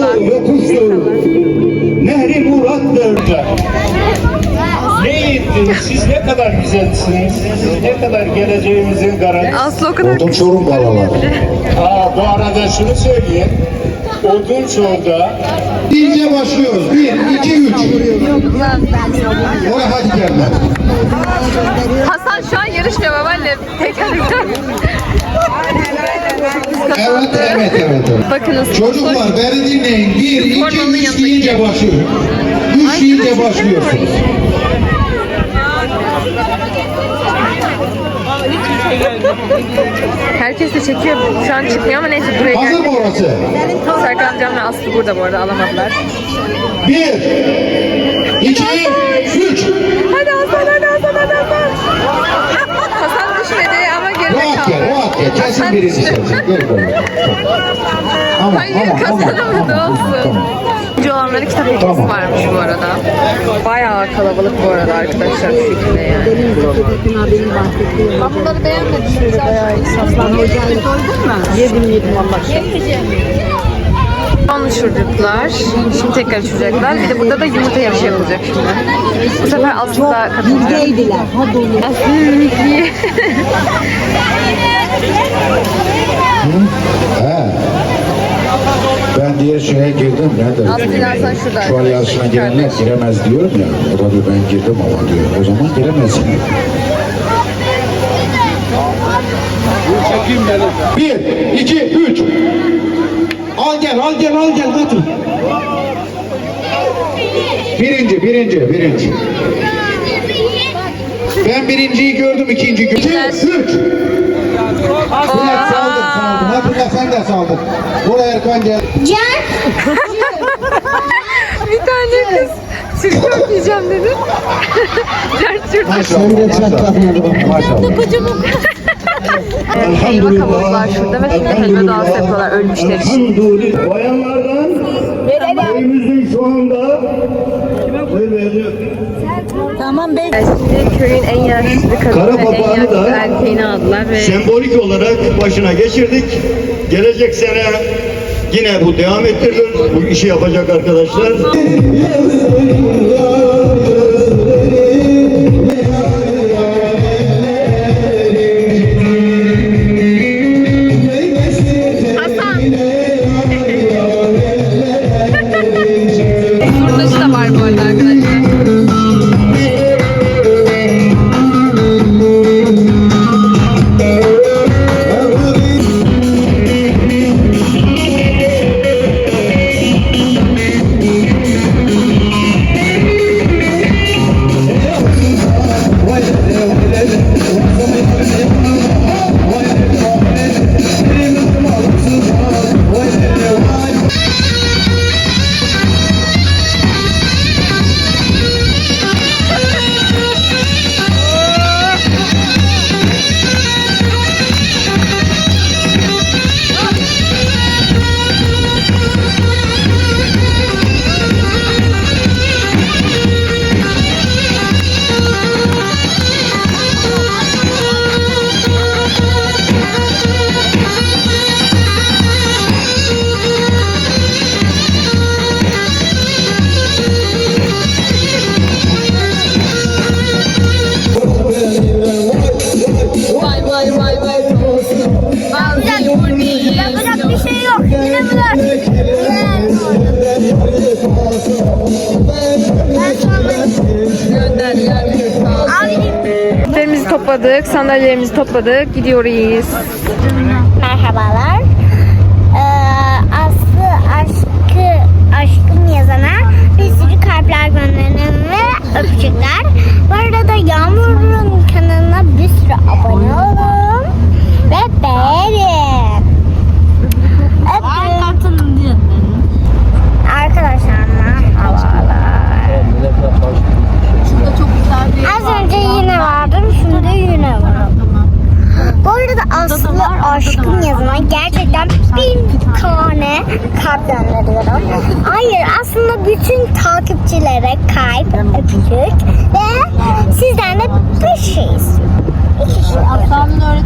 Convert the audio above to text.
ve kuştur. Nehri murattır. Ne yediniz? Siz ne kadar güzelsiniz. Siz ne kadar geleceğimizin garanti. Aslı o kadar Odun Çorum. Aa, bu arada şunu söyleyeyim. Odun Çorum'da İyice başlıyoruz. Bir, iki, üç. Yok, hadi gel. Bakınız. Çocuklar beni dinleyin. Bir, iki, üç deyince başlıyor. Üç deyince başlıyorsunuz. Herkes de çekiyor. Şu an çıkmıyor ama neyse buraya Hazır geldik. mı orası? Serkan amcam ve Aslı burada bu arada alamadılar. Bir, iki, üç. Hadi Hasan hadi gel. Kesin düştü. seçecek. Gel böyle. Tamam, Hayır, tamam, kazanamadı, tamam, olsun. tamam. Önce olanların kitap hikayesi Tamam. varmış bu arada. Bayağı kalabalık bu arada arkadaşlar şekilde yani. Ben bunları beğenmedim. Yedim yedim Allah Son uçurduklar. Şimdi tekrar uçuracaklar. Bir de burada da yumurta yarışı yapılacak şimdi. Bu sefer Aslı da katılacak. Bilgeydiler. Hadi oğlum. Ben diğer şeye girdim. Ben de Aslı Hasan şurada. Şu an yarışına girenler giremez diyorum ya. O da diyor ben girdim ama diyor. O zaman giremezsin. Bir, iki, üç. Gel, al gel, al gel. Hadi. Birinci, birinci, birinci. Ben birinciyi gördüm, ikinciyi gördüm. İki, üç. Biraz saldım, saldım. Hatırla sen de saldın. Buraya Erkan gel. Bir tane kız Türk okuyacağım dedi. Ders sürdü. Maşallah. Maşallah. Helva kavurdular şurada ve şimdi helva dağısı yapıyorlar ölmüşler için. Elhamdülillah. Bayanlardan köyümüzün şu anda Tamam be. Şimdi köyün en yaşlı kadını Kara ve en yaşlı da erkeğini aldılar ve sembolik olarak başına geçirdik. Gelecek sene yine bu devam ettirilir. Bu işi yapacak arkadaşlar. Topladık, sandalyelerimizi topladık, gidiyoruz. Merhabalar. Ee, Aslı aşkı aşkım yazana bir sürü kalpler gönderin ve öpücükler. Bu arada Yağmur'un kanalına bir sürü abone olun ve beğenin. Öpün. Arkadaşlar merhabalar. Az önce yine vardım, şimdi yine varım. Bu arada Aslı aşkım yazına gerçekten bir tane kalp gönderiyorum. Hayır aslında bütün takipçilere kalp, öpücük ve sizden de bir şey istiyorum. İki şey. Abone